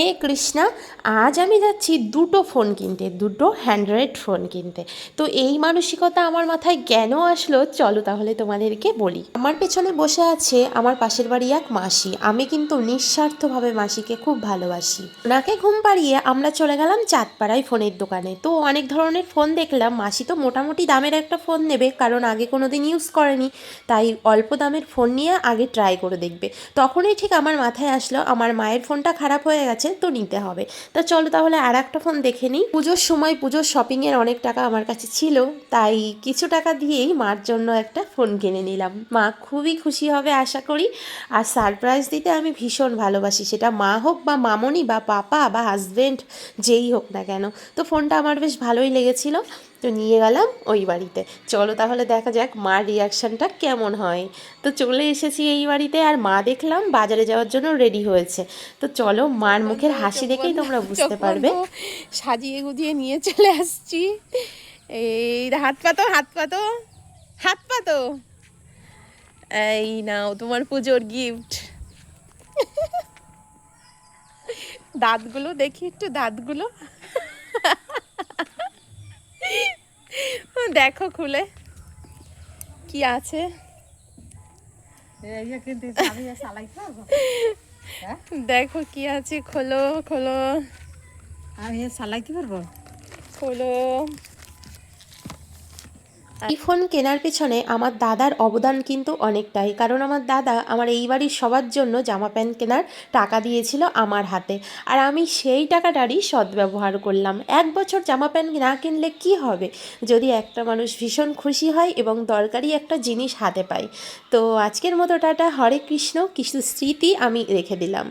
হে কৃষ্ণা, আজ আমি যাচ্ছি দুটো ফোন কিনতে, দুটো হ্যান্ড্রয়েড ফোন কিনতে। তো এই মানসিকতা আমার মাথায় কেন আসলো? চলো তাহলে তোমাদেরকে বলি। আমার পেছনে বসে আছে আমার পাশের বাড়ি এক মাসি। আমি কিন্তু নিঃস্বার্থভাবে মাসিকে খুব ভালোবাসি। ওনাকে ঘুম পাড়িয়ে আমরা চলে গেলাম চাঁদপাড়ায় ফোনের দোকানে। তো অনেক ধরনের ফোন দেখলাম। মাসি তো মোটামুটি দামের একটা ফোন নেবে, কারণ আগে কোনো দিন ইউজ করেনি। তাই অল্প দামের ফোন নিয়ে আগে ট্রাই করে দেখবে। তখনই ঠিক আমার মাথায় আসলো, আমার মায়ের ফোনটা খারাপ হয়ে গেছে তো নিতে হবে। তা চলো তাহলে আর একটা ফোন দেখে নিই। পুজোর সময় পুজোর শপিংয়ের অনেক টাকা আমার কাছে ছিল, তাই কিছু টাকা দিয়েই মার জন্য একটা ফোন কিনে নিলাম। মা খুবই খুশি হবে আশা করি। আর সারপ্রাইজ দিতে আমি ভীষণ ভালোবাসি, সেটা মা হোক বা মামনি বা পাপা বা হাজব্যান্ড যেই হোক না কেন। তো ফোনটা আমার বেশ ভালোই লেগেছিল। তো নিয়ে গেলাম ওই বাড়িতে। চলো তাহলে দেখা যাক মার রিয়াকশানটা কেমন হয়। তো চলে এসেছি এই বাড়িতে আর মা দেখলাম বাজারে যাওয়ার জন্য রেডি হয়েছে। তো চলো মার মুখের হাসি দেখেই তোমরা বুঝতে পারবে। সাজিয়ে গুজিয়ে নিয়ে চলে আসছি। এই হাত পাতো হাত পাতো হাত পাতো এই নাও তোমার পুজোর গিফট দাঁতগুলো দেখি একটু দাঁতগুলো। দেখো খুলে। কি আছে? দেখো কি আছে খোলো খোলো। আমি সালাইতে পারব? খোলো। এই ফোন কেনার পেছনে আমার দাদার অবদান কিন্তু অনেকটাই, কারণ আমার দাদা আমার এই বাড়ির সবার জন্য জামা প্যান্ট কেনার টাকা দিয়েছিল আমার হাতে। আর আমি সেই টাকাটারই সদ্ব্যবহার করলাম। এক বছর জামা প্যান্ট না কিনলে কি হবে? যদি একটা মানুষ ভীষণ খুশি হয় এবং দরকারি একটা জিনিস হাতে পায়। তো আজকের মতো টাটা, হরে কৃষ্ণ, কিছু স্মৃতি আমি রেখে দিলাম।